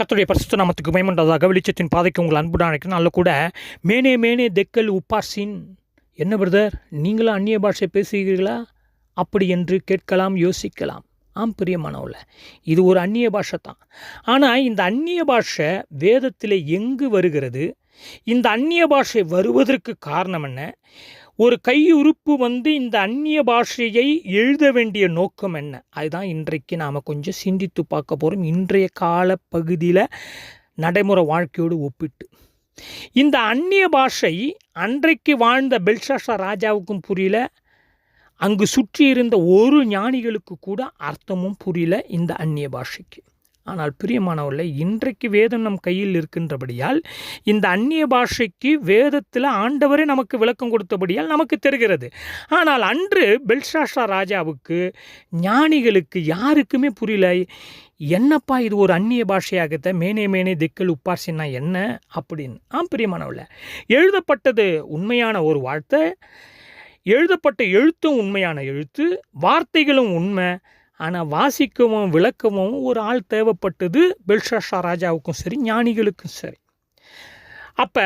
கத்துடைய பரிசுத்த நாமத்துக்கு பயமண்டதாக வெளிச்சத்தின் பாதைக்கு உங்கள் அன்புடன் அழைக்கணும் அதில் கூட மேனே மேனே தெக்கல் உப்பாசின் என்ன பிரதர்? நீங்களும் அந்நிய பாஷை பேசுகிறீர்களா? அப்படி என்று கேட்கலாம் யோசிக்கலாம். ஆம் பிரியமானவில் இது ஒரு அந்நிய பாஷை தான். ஆனால் இந்த அந்நிய பாஷை வேதத்தில் எங்கு வருகிறது? இந்த அந்நிய பாஷை வருவதற்கு காரணம் என்ன? ஒரு கையுறுப்பு வந்து இந்த அந்நிய பாஷையை எழுத வேண்டிய நோக்கம் என்ன? அதுதான் இன்றைக்கு நாம் கொஞ்சம் சிந்தித்து பார்க்க போகிறோம் இன்றைய கால பகுதியில் நடைமுறை வாழ்க்கையோடு ஒப்பிட்டு. இந்த அந்நிய பாஷை அன்றைக்கு வாழ்ந்த பெல்ஷாஷா ராஜாவுக்கும் புரியல. அங்கு சுற்றி இருந்த ஒரு ஞானிகளுக்கு கூட அர்த்தமும் புரியல இந்த அந்நிய பாஷைக்கு. ஆனால் பிரியமானவர்களே இன்றைக்கு வேதம் நம் கையில் இருக்கின்றபடியால் இந்த அந்நிய பாஷைக்கு வேதத்தில் ஆண்டவரே நமக்கு விளக்கம் கொடுத்தபடியால் நமக்கு தெரிகிறது. ஆனால் அன்று பெல்ஷாஷா ராஜாவுக்கு ஞானிகளுக்கு யாருக்குமே புரியல. என்னப்பா இது ஒரு அந்நிய பாஷையாகத்த மேனே மேனே திக்கல் உப்பார்சின்னா என்ன? அப்படின்னு. ஆம் பிரியமானவில் எழுதப்பட்டது உண்மையான ஒரு வார்த்தை. எழுதப்பட்ட எழுத்தும் உண்மையான எழுத்து. வார்த்தைகளும் உண்மை. ஆனால் வாசிக்கவும் விளக்கவும் ஒரு ஆள் தேவைப்பட்டது பெல்ஷாஷா ராஜாவுக்கும் சரி ஞானிகளுக்கும் சரி. அப்போ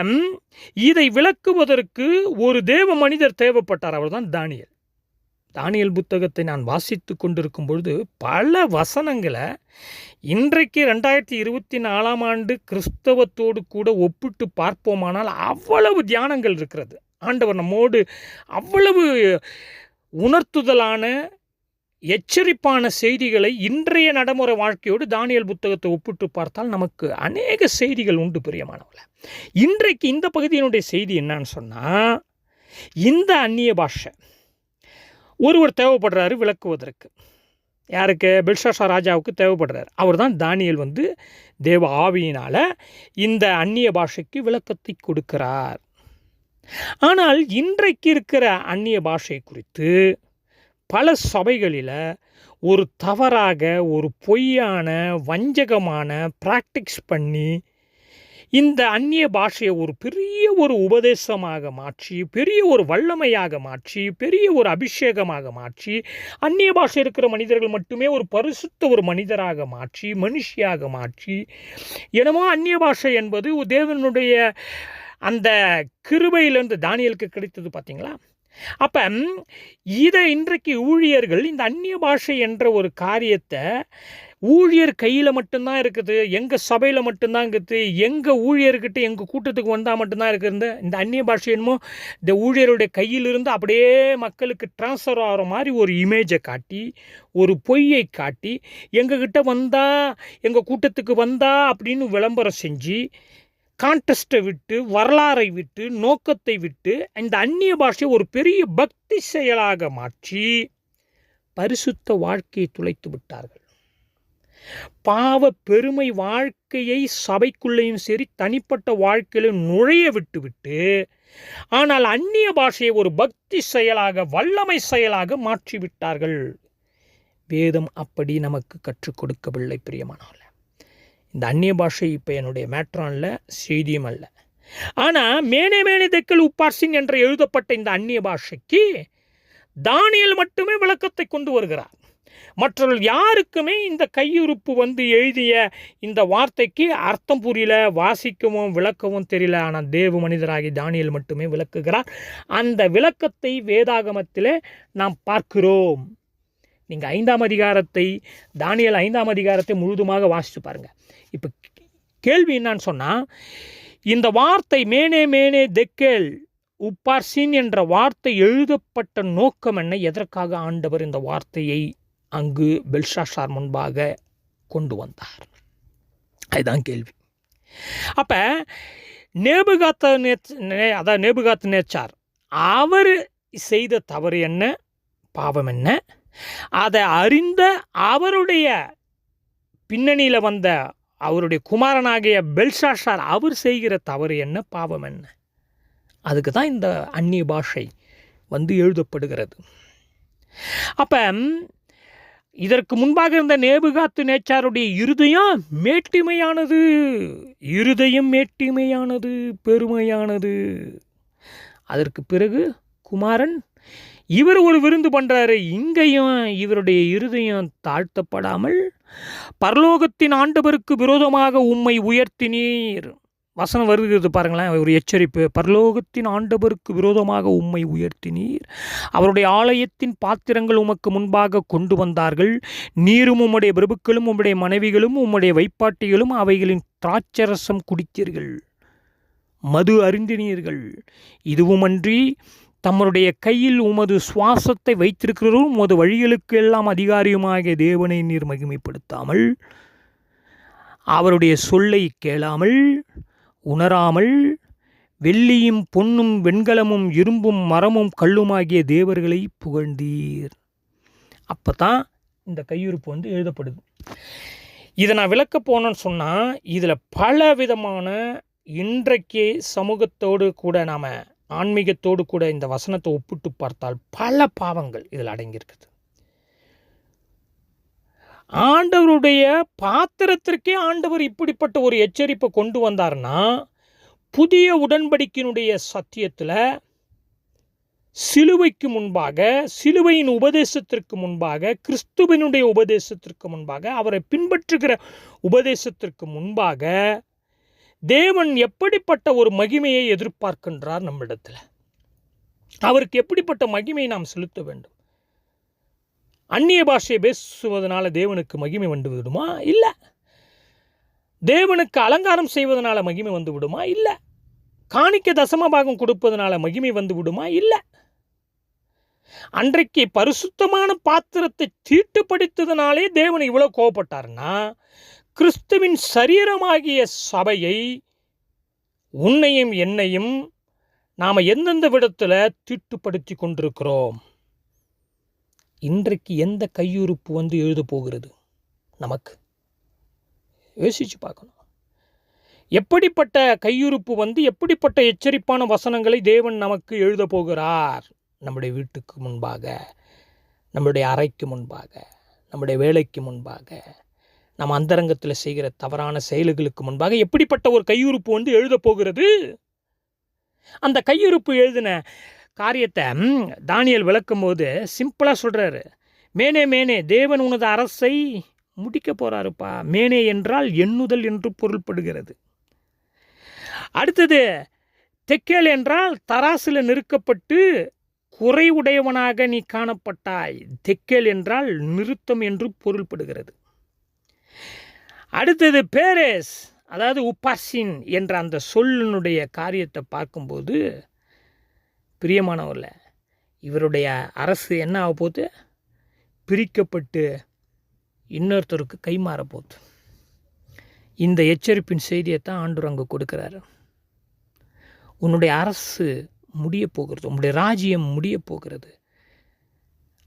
இதை விளக்குவதற்கு ஒரு தேவ மனிதர் தேவைப்பட்டார் அவர் தான் தானியல். தானியல் புத்தகத்தை நான் வாசித்து கொண்டிருக்கும் பொழுது பல வசனங்களை இன்றைக்கு ரெண்டாயிரத்தி இருபத்தி நாலாம் ஆண்டு கிறிஸ்தவத்தோடு கூட ஒப்பிட்டு பார்ப்போமானால் அவ்வளவு தியானங்கள் இருக்கிறது. ஆண்டவர் நம்மோடு அவ்வளவு உணர்த்துதலான எச்சரிப்பான செய்திகளை இன்றைய நடைமுறை வாழ்க்கையோடு தானியல் புத்தகத்தை ஒப்பிட்டு பார்த்தால் நமக்கு அநேக செய்திகள் உண்டு பிரியமானவர்கள. இன்றைக்கு இந்த பகுதியினுடைய செய்தி என்னன்னு சொன்னால் இந்த அந்நிய பாஷை. ஒருவர் தேவைப்படுறாரு விளக்குவதற்கு. யாருக்கு? பில்ஷாஷா ராஜாவுக்கு தேவைப்படுறாரு. அவர் தான் தானியல் வந்து தேவ ஆவியினால் இந்த அந்நிய பாஷைக்கு விளக்கத்தை கொடுக்கிறார். ஆனால் இன்றைக்கு இருக்கிற அந்நிய பாஷை குறித்து பல சபைகளில் ஒரு தவறாக ஒரு பொய்யான வஞ்சகமான ப்ராக்டிக்ஸ் பண்ணி இந்த அந்நிய பாஷையை ஒரு பெரிய ஒரு உபதேசமாக மாற்றி பெரிய ஒரு வல்லமையாக மாற்றி பெரிய ஒரு அபிஷேகமாக மாற்றி அந்நிய பாஷை இருக்கிற மனிதர்கள் மட்டுமே ஒரு பரிசுத்த ஒரு மனிதராக மாற்றி மனுஷியாக மாற்றி என்னமோ அந்நிய பாஷை என்பது தேவனுடைய அந்த கிருபையிலேருந்து தானியலுக்கு கிடைத்தது பார்த்தீங்களா அப்போ இதை இன்றைக்கு ஊழியர்கள் இந்த அந்நிய பாஷை என்ற ஒரு காரியத்தை ஊழியர் கையில் மட்டும்தான் இருக்குது எங்கள் சபையில் மட்டும்தான் இருக்குது எங்கள் ஊழியர்கிட்ட எங்கள் கூட்டத்துக்கு வந்தால் மட்டும்தான் இருக்குது. இந்த அந்நிய பாஷை என்னமோ இந்த ஊழியருடைய கையிலிருந்து அப்படியே மக்களுக்கு ட்ரான்ஸ்ஃபர் ஆகிற மாதிரி ஒரு இமேஜை காட்டி ஒரு பொய்யை காட்டி எங்ககிட்ட வந்தால் எங்கள் கூட்டத்துக்கு வந்தால் அப்படின்னு விளம்பரம் செஞ்சு கான்டெஸ்ட்டை விட்டு வரலாறை விட்டு நோக்கத்தை விட்டு இந்த அந்நிய பாஷையை ஒரு பெரிய பக்தி செயலாக மாற்றி பரிசுத்த வாழ்க்கையை துளைத்து விட்டார்கள். பாவ பெருமை வாழ்க்கையை சபைக்குள்ளேயும் சரி தனிப்பட்ட வாழ்க்கையிலும் நுழைய விட்டுவிட்டு ஆனால் அந்நிய பாஷையை ஒரு பக்தி செயலாக வல்லமை செயலாக மாற்றிவிட்டார்கள். வேதம் அப்படி நமக்கு கற்றுக் கொடுக்கவில்லை பிரியமானால் இந்த அந்நிய பாஷை இப்போ என்னுடைய மேட்ரானில் செய்தியும் அல்ல. ஆனால் மேனே மேனே தெக்கல் உப்பார்சின் என்று எழுதப்பட்ட இந்த அந்நிய பாஷைக்கு தானியல் மட்டுமே விளக்கத்தை கொண்டு வருகிறார். மற்றவர்கள் யாருக்குமே இந்த கையுறுப்பு வந்து எழுதிய இந்த வார்த்தைக்கு அர்த்தம் புரியல வாசிக்கவும் விளக்கவும் தெரியல. ஆனால் தேவ மனிதராகி தானியல் மட்டுமே விளக்குகிறார். அந்த விளக்கத்தை வேதாகமத்தில் நாம் பார்க்கிறோம். நீங்கள் ஐந்தாம் அதிகாரத்தை தானியல் ஐந்தாம் அதிகாரத்தை முழுதுமாக வாசித்து பாருங்கள் இப்போ கேள்வி என்னான்னு சொன்னால் இந்த வார்த்தை மேனே மேனே தெக்கேல் உப்பார்சின் என்ற வார்த்தை எழுதப்பட்ட நோக்கம் என்ன? எதற்காக ஆண்டவர் இந்த வார்த்தையை அங்கு பெல்ஷாஷார் முன்பாக கொண்டு வந்தார்? அதுதான் கேள்வி. அப்போ நேபுகாத்த நே அதான் நேபுகாத்த நேச்சார் அவர் செய்த தவறு என்ன? பாவம் என்ன? அதை அறிந்த அவருடைய பின்னணியில் வந்த அவருடைய குமாரனாகிய பெல்ஷாஷார் அவர் செய்கிற தவறு என்ன? பாவம் என்ன? அதுக்கு தான் இந்த அந்நிய பாஷை வந்து எழுதப்படுகிறது. அப்போ இதற்கு முன்பாக இருந்த நேபுகாத்து நேச்சாருடைய இருதயம் மேட்டிமையானது. இருதயம் மேட்டிமையானது பெருமையானது. அதற்கு பிறகு குமாரன் இவர் ஒரு விருந்து பண்ணுறாரு இங்கேயும் இவருடைய இருதயம் தாழ்த்தப்படாமல் பரலோகத்தின் ஆண்டவருக்கு விரோதமாக உம்மை உயர்த்தினீர். வசனம் வருகிறது பாருங்களேன் ஒரு எச்சரிப்பு. பரலோகத்தின் ஆண்டவருக்கு விரோதமாக உம்மை உயர்த்தினீர். அவருடைய ஆலயத்தின் பாத்திரங்கள் உமக்கு முன்பாக கொண்டு வந்தார்கள். நீரும் உம்முடைய பிரபுக்களும் உம்முடைய மனைவிகளும் உம்முடைய வைப்பாட்டிகளும் அவைகளின் திராட்சரசம் குடித்தீர்கள். மது அருந்தினீர்கள். இதுவுமன்றி தம்முடைய கையில் உமது சுவாசத்தை வைத்திருக்கிறவரும் உமது வழிகளுக்கு எல்லாம் அதிகாரியுமாகிய தேவனை நீர் மகிமைப்படுத்தாமல் அவருடைய சொல்லை கேளாமல் உணராமல் வெள்ளியும் பொன்னும் வெண்கலமும் இரும்பும் மரமும் கல்லுமாகிய தேவர்களை புகழ்ந்தீர். அப்போ தான் இந்த கையிருப்பு வந்து எழுதப்படுது. இதை நான் விளக்க போனேன்னு சொன்னால் இதில் பல விதமான இன்றைக்கே சமூகத்தோடு கூட நாம் ஆன்மீகத்தோடு கூட இந்த வசனத்தை ஒப்பிட்டு பார்த்தால் பல பாவங்கள் இதில் அடங்கியிருக்குது. ஆண்டவருடைய பாத்திரத்திற்கே ஆண்டவர் இப்படிப்பட்ட ஒரு எச்சரிப்பை கொண்டு வந்தார்னா புதிய உடன்படிக்கையினுடைய சத்தியத்தில் சிலுவைக்கு முன்பாக சிலுவையின் உபதேசத்திற்கு முன்பாக கிறிஸ்துவனுடைய உபதேசத்திற்கு முன்பாக அவரை பின்பற்றுகிற உபதேசத்திற்கு முன்பாக தேவன் எப்படிப்பட்ட ஒரு மகிமையை எதிர்பார்க்கின்றார் நம்மிடத்தில்? அவருக்கு எப்படிப்பட்ட மகிமையை நாம் செலுத்த வேண்டும்? அந்நிய பாஷையை பேசுவதனால தேவனுக்கு மகிமை வந்து விடுமா? இல்லை. தேவனுக்கு அலங்காரம் செய்வதனால மகிமை வந்து விடுமா? இல்லை. காணிக்க தசம பாகம் கொடுப்பதனால மகிமை வந்து விடுமா? இல்லை. அன்றைக்கு பரிசுத்தமான பாத்திரத்தை தீட்டுப்படுத்ததுனாலே தேவன் இவ்வளோ கோவப்பட்டார்னா கிறிஸ்துவின் சரீரமாகிய சபையை உன்னையும் என்னையும் நாம் எந்தெந்த விடத்தில் தீட்டுப்படுத்தி கொண்டிருக்கிறோம்? இன்றைக்கு எந்த கையுறுப்பு வந்து எழுத போகிறது? நமக்கு. யோசிச்சு பார்க்கணும். எப்படிப்பட்ட கையுறுப்பு வந்து எப்படிப்பட்ட எச்சரிப்பான வசனங்களை தேவன் நமக்கு எழுத போகிறார்? நம்முடைய வீட்டுக்கு முன்பாக நம்முடைய அறைக்கு முன்பாக நம்முடைய வேலைக்கு முன்பாக நம்ம அந்தரங்கத்தில் செய்கிற தவறான செயல்களுக்கு முன்பாக எப்படிப்பட்ட ஒரு கையிருப்பு வந்து எழுதப் போகிறது? அந்த கையிருப்பு எழுதின காரியத்தை தானியல் விளக்கும்போது விளக்கும் போது சிம்பிளாக சொல்கிறாரு மேனே மேனே தேவன் உனது அரசை முடிக்க போகிறாருப்பா மேனே என்றால் எண்ணுதல் என்று பொருள்படுகிறது. அடுத்தது தெக்கேல் என்றால் தராசில் நெருக்கப்பட்டு குறைவுடையவனாக நீ காணப்பட்டாய். தெக்கேல் என்றால் நிறுத்தம் என்று பொருள்படுகிறது. அடுத்தது பேரேஸ் அதாவது உப்பாசின் என்ற அந்த சொல்லினுடைய காரியத்தை பார்க்கும்போது பிரியமானவரில் இவருடைய அரசு என்ன ஆக போகுது? பிரிக்கப்பட்டு இன்னொருத்தருக்கு கைமாற போகுது. இந்த எச்சரிப்பின் செய்தியை தான் ஆண்டவர் அங்கே கொடுக்குறாரு. உன்னுடைய அரசு முடிய போகிறது உன்னுடைய ராஜ்யம் முடிய போகிறது.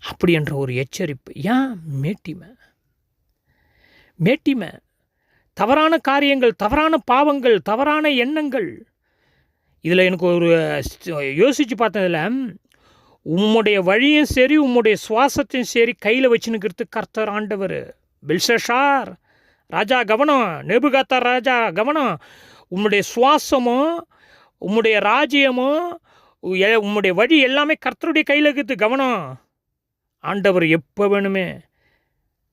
அப்படி என்ற ஒரு எச்சரிப்பு. ஏன்? மேட்டிமை. மேட்டிமை தவறான காரியங்கள் தவறான பாவங்கள் தவறான எண்ணங்கள். இதில் எனக்கு ஒரு யோசித்து பார்த்ததில் உம்முடைய வழியும் சரி உம்முடைய சுவாசத்தையும் சரி கையில் வச்சுன்னுக்கிறது கர்த்தர் ஆண்டவர். பில்சஷார் ராஜா கவனம் நெபுகாத்தார் ராஜா கவனம். உம்முடைய சுவாசமும் உம்முடைய ராஜ்யமும் எ- உம்முடைய வழி எல்லாமே கர்த்தருடைய கையில் இருக்குது கவனம். ஆண்டவர் எப்போ வேணுமே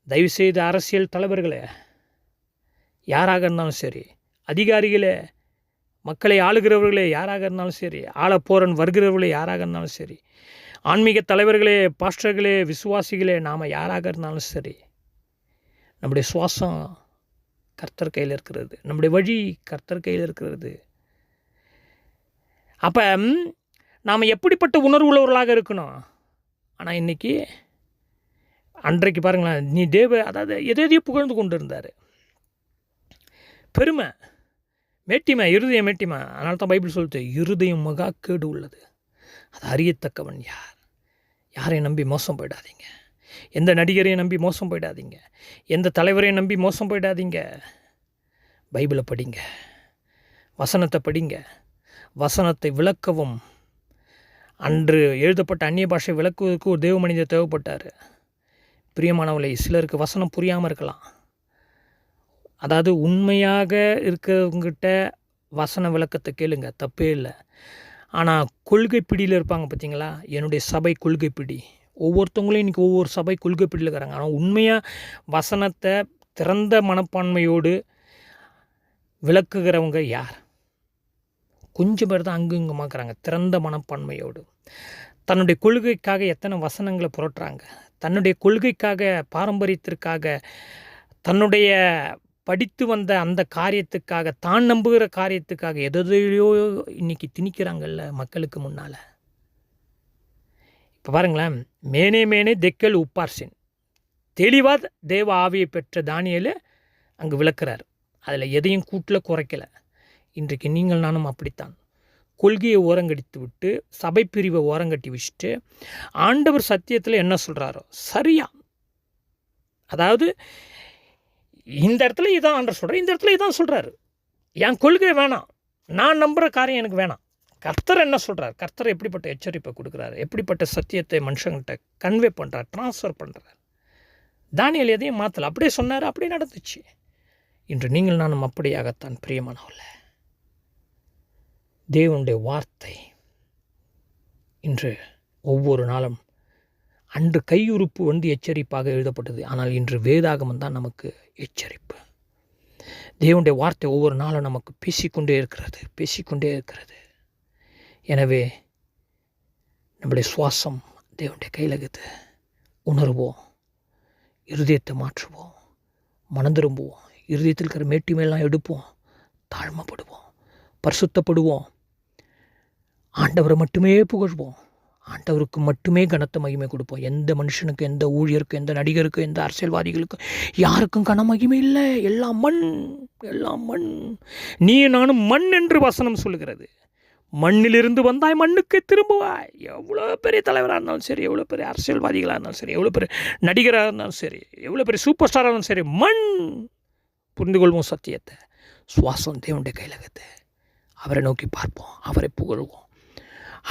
தயவுசெய்து அரசியல் தலைவர்களே யாராக இருந்தாலும் சரி அதிகாரிகளே மக்களை ஆளுகிறவர்களே யாராக இருந்தாலும் சரி ஆளப்போரன் வருகிறவர்களே யாராக இருந்தாலும் சரி ஆன்மீக தலைவர்களே பாஸ்டர்களே விசுவாசிகளே நாம் யாராக இருந்தாலும் சரி நம்முடைய சுவாசம் கர்த்தர் கையில் இருக்கிறது நம்முடைய வழி கர்த்தர் கையில் இருக்கிறது. அப்போ நாம் எப்படிப்பட்ட உணர்வு உள்ளவர்களாக இருக்கணும்? ஆனால் இன்றைக்கி அன்றைக்கு பாருங்களேன் நீ தேவ அதாவது எதை எதையோ புகழ்ந்து கொண்டு இருந்தார் பெருமை. மேட்டிமா இருதயம் மேட்டிமா. அதனால தான் பைபிள் சொல்லுது இருதயம் மகா கேடு உள்ளது. அது அறியத்தக்கவன் யார்? யாரையும் நம்பி மோசம் போயிடாதீங்க. எந்த நடிகரையும் நம்பி மோசம் போயிடாதீங்க. எந்த தலைவரையும் நம்பி மோசம் போயிடாதீங்க. பைபிளை படிங்க. வசனத்தை படிங்க. வசனத்தை விளக்கவும். அன்று எழுதப்பட்ட அந்நிய பாஷை விளக்குவதற்கு ஒரு தேவ மனிதர் தேவைப்பட்டார். பிரியமானவளை சிலருக்கு வசனம் புரியாமல் இருக்கலாம். அதாவது உண்மையாக இருக்கிறவங்கிட்ட வசன விளக்கத்தை கேளுங்க தப்பே இல்லை. ஆனால் கொள்கை பிடியில் இருப்பாங்க பார்த்தீங்களா என்னுடைய சபை கொள்கை பிடி. ஒவ்வொருத்தவங்களும் இன்றைக்கி ஒவ்வொரு சபை கொள்கை பிடியில் இருக்கிறாங்க. ஆனால் உண்மையாக வசனத்தை திறந்த மனப்பான்மையோடு விளக்குகிறவங்க யார்? கொஞ்சம் பேர் தான் அங்கு இங்குமாக்குறாங்க திறந்த மனப்பான்மையோடு. தன்னுடைய கொள்கைக்காக எத்தனை வசனங்களை புரட்டுறாங்க? தன்னுடைய கொள்கைக்காக பாரம்பரியத்திற்காக தன்னுடைய படித்து வந்த அந்த காரியத்துக்காக தான் நம்புகிற காரியத்துக்காக எதையோ இன்னைக்கு திணிக்கிறாங்கல்ல மக்களுக்கு முன்னால். இப்போ பாருங்களேன் மேனே மேனே தெக்கல் உப்பார்சின். தெளிவாக தேவ ஆவியை பெற்ற தானியல் அங்கே விளக்குறார். அதில் எதையும் கூட்டில் குறைக்கல. இன்றைக்கு நீங்கள் நானும் அப்படித்தான். கொள்கையை ஓரங்கடித்து விட்டு சபை பிரிவை ஓரங்கட்டி வச்சுட்டு ஆண்டவர் சத்தியத்தில் என்ன சொல்கிறாரோ சரியா? அதாவது இந்த இடத்துல இதான் ஆண்டர் சொல்கிறார் இந்த இடத்துல இதான் சொல்கிறாரு என் கொள்கை வேணாம். நான் நம்புகிற காரியம் எனக்கு வேணாம். கர்த்தர் என்ன சொல்கிறார் கர்த்தர் எப்படிப்பட்ட எச்சரிப்பை கொடுக்குறாரு? எப்படிப்பட்ட சத்தியத்தை மனுஷங்கள்கிட்ட கன்வே பண்ணுறார் ட்ரான்ஸ்ஃபர் பண்ணுறார் தானியல் எதையும் மாற்றலை அப்படியே சொன்னார். அப்படியே நடந்துச்சு. இன்று நீங்கள் நானும் அப்படியாகத்தான் பிரியமானவல்ல தேவனுடைய வார்த்தை இன்று ஒவ்வொரு நாளும் அன்று கையுறுப்பு வந்து எச்சரிப்பாக எழுதப்பட்டது. ஆனால் இன்று வேதாகமம் தான் நமக்கு எச்சரிப்பு. தேவனுடைய வார்த்தை ஒவ்வொரு நாளும் நமக்கு பேசிக்கொண்டே இருக்கிறது பேசிக்கொண்டே இருக்கிறது. எனவே நம்முடைய சுவாசம் தேவனுடைய கையிலகத்தை உணர்வோம் இருதயத்தை மாற்றுவோம் மனம் திரும்புவோம் இருதயத்தில் இருக்கிற மேட்டிமையெல்லாம் எடுப்போம் தாழ்மைப்படுவோம் பரிசுத்தப்படுவோம் ஆண்டவரை மட்டுமே புகழ்வோம். ஆண்டவருக்கு மட்டுமே கனத்த மகிமை கொடுப்போம். எந்த மனுஷனுக்கு எந்த ஊழியருக்கும் எந்த நடிகருக்கும் எந்த அரசியல்வாதிகளுக்கும் யாருக்கும் கன மகிமை இல்லை. எல்லாம் மண் எல்லாம் மண். நீ நானும் மண் என்று வசனம் சொல்லுகிறது. மண்ணிலிருந்து வந்தாய் மண்ணுக்கு திரும்புவாய். எவ்வளோ பெரிய தலைவராக இருந்தாலும் சரி எவ்வளோ பெரிய அரசியல்வாதிகளாக இருந்தாலும் சரி எவ்வளோ பெரிய நடிகராக இருந்தாலும் சரி எவ்வளோ பெரிய சூப்பர் ஸ்டாராக இருந்தாலும் சரி மண். புரிந்து கொள்வோம் சத்தியத்தை. சுவாசம் தேவனுடைய கையிலகத்தை அவரை நோக்கி பார்ப்போம். அவரை புகழ்வோம்.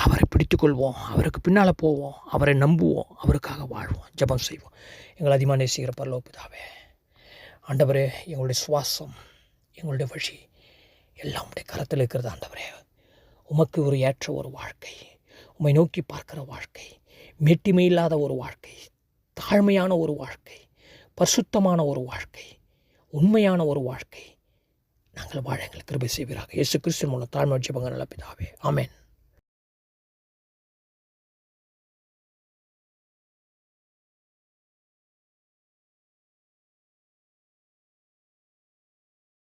அவரை பிடித்துக்கொள்வோம் அவருக்கு பின்னால் போவோம் அவரை நம்புவோம் அவருக்காக வாழ்வோம் ஜெபம் செய்வோம். எங்களை அதிகமாக நேசிக்கிற பரலோபிதாவே ஆண்டவரே எங்களுடைய சுவாசம் எங்களுடைய வழி எல்லாம் உடைய கரத்தில் இருக்கிறது ஆண்டவரே. உமக்கு ஒரு ஏற்ற ஒரு வாழ்க்கை உம்மை நோக்கி பார்க்கிற வாழ்க்கை மெட்டிமை இல்லாத ஒரு வாழ்க்கை தாழ்மையான ஒரு வாழ்க்கை பரிசுத்தமான ஒரு வாழ்க்கை உண்மையான ஒரு வாழ்க்கை. நாங்கள் வாழ எங்களுக்கு கிருபை செய்வீராக. இயேசு கிறிஸ்து மூலம் தாழ்மை ஜெபங்கள் நல்ல பிதாவே. ஆமேன்.